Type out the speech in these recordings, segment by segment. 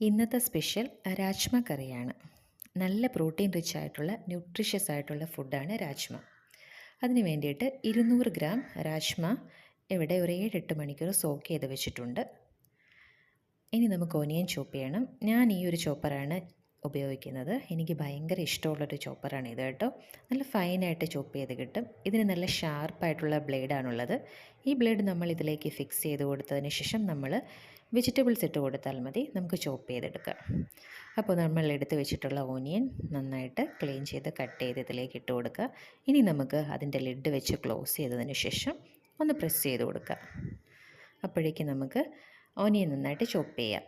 ഇന്നത്തെ സ്പെഷ്യൽ രാജ്മ കറിയാണ്. നല്ല പ്രോട്ടീൻ റിച്ച് ആയിട്ടുള്ള ന്യൂട്രീഷ്യസ് ആയിട്ടുള്ള ഫുഡാണ് രാജ്മ. അതിന് വേണ്ടിയിട്ട് ഇരുന്നൂറ് ഗ്രാം രാജ്മ ഇവിടെ ഒരു ഏഴെട്ട് മണിക്കൂർ സോക്ക് ചെയ്ത് വെച്ചിട്ടുണ്ട്. ഇനി നമുക്ക് ഒനിയൻ ചോപ്പ് ചെയ്യണം. ഞാൻ ഈ ഒരു ചോപ്പറാണ് ഉപയോഗിക്കുന്നത്. എനിക്ക് ഭയങ്കര ഇഷ്ടമുള്ളൊരു ചോപ്പറാണ് ഇത് കേട്ടോ. നല്ല ഫൈനായിട്ട് ചോപ്പ് ചെയ്ത് കിട്ടും. ഇതിന് നല്ല ഷാർപ്പായിട്ടുള്ള ബ്ലേഡാണുള്ളത് ഈ ബ്ലേഡ് നമ്മൾ ഇതിലേക്ക് ഫിക്സ് ചെയ്ത് കൊടുത്തതിന് ശേഷം നമ്മൾ വെജിറ്റബിൾസ് ഇട്ട് കൊടുത്താൽ മതി. നമുക്ക് ചോപ്പ് ചെയ്തെടുക്കാം. അപ്പോൾ നമ്മൾ എടുത്ത് വെച്ചിട്ടുള്ള ഓനിയൻ നന്നായിട്ട് ക്ലീൻ ചെയ്ത് കട്ട് ചെയ്ത് ഇതിലേക്ക് ഇട്ട് കൊടുക്കുക. ഇനി നമുക്ക് അതിന്റെ ലിഡ് വെച്ച് ക്ലോസ് ചെയ്തതിന് ശേഷം ഒന്ന് പ്രസ് ചെയ്ത് കൊടുക്കുക. അപ്പോഴേക്കും നമുക്ക് ഓനിയൻ നന്നായിട്ട് ചോപ്പ് ചെയ്യാം.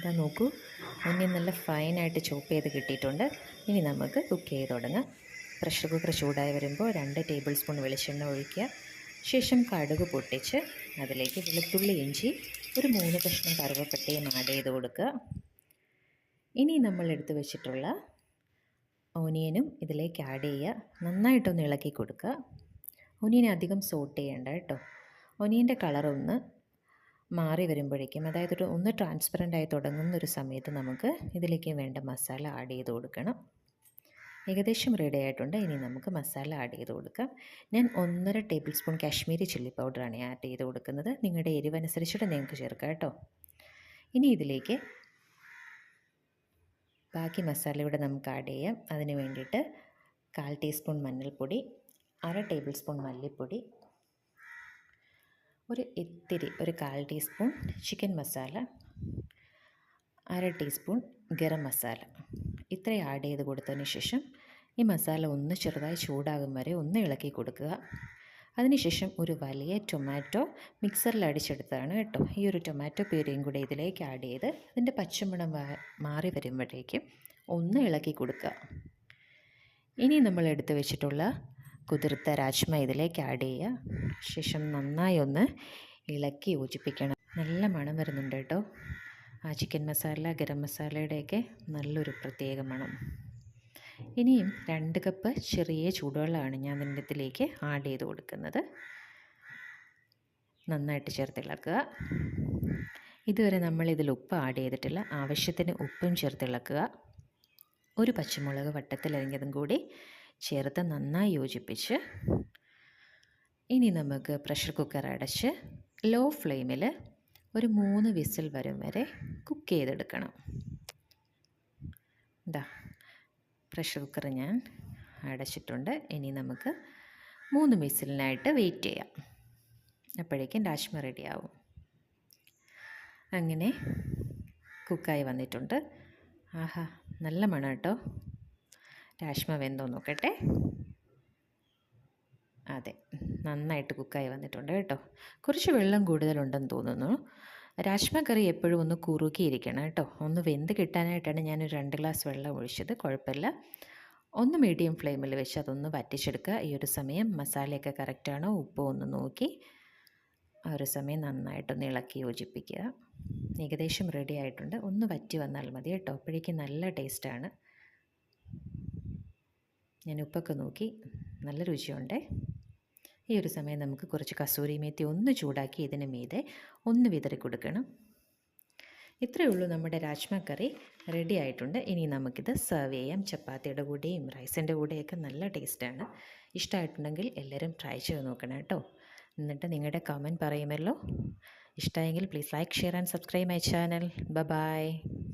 ഇതാ നോക്കൂ. ഒന്നിൻ നല്ല ഫൈനായിട്ട് ചോപ്പ് ചെയ്ത് കിട്ടിയിട്ടുണ്ട്. ഇനി നമുക്ക് കുക്ക് ചെയ്ത് തുടങ്ങാം. പ്രഷർ കുക്കർ ചൂടായി വരുമ്പോൾ രണ്ട് ടേബിൾ സ്പൂൺ വെളിച്ചെണ്ണ ഒഴിക്കുക. ശേഷം കടുക് പൊട്ടിച്ച് അതിലേക്ക് വെളുത്തുള്ളി ഇഞ്ചി ഒരു മൂന്ന് കഷ്ണം കറുവപ്പട്ടയും ആഡ് ചെയ്ത് കൊടുക്കുക. ഇനി നമ്മൾ എടുത്ത് വെച്ചിട്ടുള്ള ഓനിയനും ഇതിലേക്ക് ആഡ് ചെയ്യുക. നന്നായിട്ടൊന്ന് ഇളക്കി കൊടുക്കുക. ഒനിയനെ അധികം സോട്ട് ചെയ്യേണ്ട കേട്ടോ. ഒനിയന്റെ കളറൊന്ന് മാറി വരുമ്പോഴേക്കും അതായത് ഒരു ഒന്ന് ട്രാൻസ്പെറന്റ് ആയി തുടങ്ങുന്ന ഒരു സമയത്ത് നമുക്ക് ഇതിലേക്ക് വേണ്ട മസാല ആഡ് ചെയ്ത് കൊടുക്കണം. ഏകദേശം റെഡി ആയിട്ടുണ്ട്. ഇനി നമുക്ക് മസാല ആഡ് ചെയ്ത് കൊടുക്കാം. ഞാൻ ഒന്നര ടേബിൾ സ്പൂൺ കാശ്മീരി ചില്ലി പൗഡറാണ് ആഡ് ചെയ്ത് കൊടുക്കുന്നത്. നിങ്ങളുടെ എരിവനുസരിച്ചിട്ട് നിങ്ങൾക്ക് ചേർക്കാം കേട്ടോ. ഇനി ഇതിലേക്ക് ബാക്കി മസാല ഇവിടെ നമുക്ക് ആഡ് ചെയ്യാം. അതിന് വേണ്ടിയിട്ട് കാൽ ടീസ്പൂൺ മഞ്ഞൾപ്പൊടി അര ടേബിൾ സ്പൂൺ മല്ലിപ്പൊടി ഒരു ഇത്തിരി ഒരു കാൽ ടീസ്പൂൺ ചിക്കൻ മസാല അര ടീസ്പൂൺ ഗരം മസാല. ഇത്രയും ആഡ് ചെയ്ത് കൊടുത്തതിന് ശേഷം ഈ മസാല ഒന്ന് ചെറുതായി ചൂടാകും വരെ ഒന്ന് ഇളക്കി കൊടുക്കുക. അതിനുശേഷം ഒരു വലിയ ടൊമാറ്റോ മിക്സറിൽ അടിച്ചെടുത്തതാണ് കേട്ടോ. ഈ ഒരു ടൊമാറ്റോ പ്യൂരിയും കൂടെ ഇതിലേക്ക് ആഡ് ചെയ്ത് അതിന്റെ പച്ചമണം മാറി വരുമ്പോഴേക്കും ഒന്ന് ഇളക്കി കൊടുക്കുക. ഇനി നമ്മൾ എടുത്ത് വെച്ചിട്ടുള്ള കുതിർത്ത രാജ്മ ഇതിലേക്ക് ആഡ് ചെയ്യുക. ശേഷം നന്നായി ഒന്ന് ഇളക്കി യോജിപ്പിക്കണം. നല്ല മണം വരുന്നുണ്ട് കേട്ടോ. ആ ചിക്കൻ മസാല ഗരം മസാലയുടെയൊക്കെ നല്ലൊരു പ്രത്യേക മണം. ഇനിയും രണ്ട് കപ്പ് ചെറിയ ചൂടുവെള്ളമാണ് ഞാൻ ഇതിന്റെ ഇതിലേക്ക് ആഡ് ചെയ്ത് കൊടുക്കുന്നത്. നന്നായിട്ട് ചേർത്തിളക്കുക ഇതുവരെ നമ്മൾ ഇതിൽ ഉപ്പ് ആഡ് ചെയ്തിട്ടില്ല. ആവശ്യത്തിന് ഉപ്പും ചേർത്തിളക്കുക ഒരു പച്ചമുളക് വട്ടത്തിലരിഞ്ഞതും കൂടി ചേർത്ത് നന്നായി യോജിപ്പിച്ച് ഇനി നമുക്ക് പ്രഷർ കുക്കർ അടച്ച് ലോ ഫ്ലെയിമിൽ ഒരു മൂന്ന് വിസിൽ വരും വരെ കുക്ക് ചെയ്തെടുക്കണം. ഇതാ പ്രഷർ കുക്കർ ഞാൻ അടച്ചിട്ടുണ്ട്. ഇനി നമുക്ക് മൂന്ന് വിസിലിനായിട്ട് വെയിറ്റ് ചെയ്യാം. അപ്പോഴേക്കും രാജ്മ റെഡിയാവും അങ്ങനെ കുക്കായി വന്നിട്ടുണ്ട്. ആഹാ നല്ല മണം കേട്ടോ രാജ്മ വെന്തോ നോക്കട്ടെ. അതെ നന്നായിട്ട് കുക്കായി വന്നിട്ടുണ്ട് കേട്ടോ. കുറച്ച് വെള്ളം കൂടുതലുണ്ടെന്ന് തോന്നുന്നു. രാഷ്മ കറി എപ്പോഴും ഒന്ന് കുറുകിയിരിക്കണം കേട്ടോ. ഒന്ന് വെന്ത് കിട്ടാനായിട്ടാണ് ഞാനൊരു രണ്ട് ഗ്ലാസ് വെള്ളം ഒഴിച്ചത് കുഴപ്പമില്ല. ഒന്ന് മീഡിയം ഫ്ലെയിമിൽ വെച്ച് അതൊന്ന് വറ്റിച്ചെടുക്കുക. ഈ ഒരു സമയം മസാലയൊക്കെ കറക്റ്റാണോ? ഉപ്പോ ഒന്ന് നോക്കി. ആ ഒരു സമയം നന്നായിട്ടൊന്ന് ഇളക്കി യോജിപ്പിക്കുക. ഏകദേശം റെഡി ആയിട്ടുണ്ട്. ഒന്ന് വറ്റി വന്നാൽ മതി കേട്ടോ. അപ്പോഴേക്കും നല്ല ടേസ്റ്റാണ് ഞാൻ ഉപ്പൊക്കെ നോക്കി. നല്ല രുചിയുണ്ട്. ഈ ഒരു സമയം നമുക്ക് കുറച്ച് കസൂരി മേത്തി ഒന്ന് ചൂടാക്കി ഇതിന് മീതെ ഒന്ന് വിതറി കൊടുക്കണം. ഇത്രയേ ഉള്ളൂ നമ്മുടെ രാജ്മ കറി. റെഡി ആയിട്ടുണ്ട്. ഇനി നമുക്കിത് സെർവ് ചെയ്യാം. ചപ്പാത്തിയുടെ കൂടെയും റൈസിന്റെ കൂടെയൊക്കെ നല്ല ടേസ്റ്റാണ് ഇഷ്ടമായിട്ടുണ്ടെങ്കിൽ എല്ലാവരും ട്രൈ ചെയ്ത് നോക്കണം കേട്ടോ. എന്നിട്ട് നിങ്ങളുടെ കമന്റ് പറയുമല്ലോ. ഇഷ്ടമായെങ്കിൽ please like share and subscribe my channel ബ ബായ്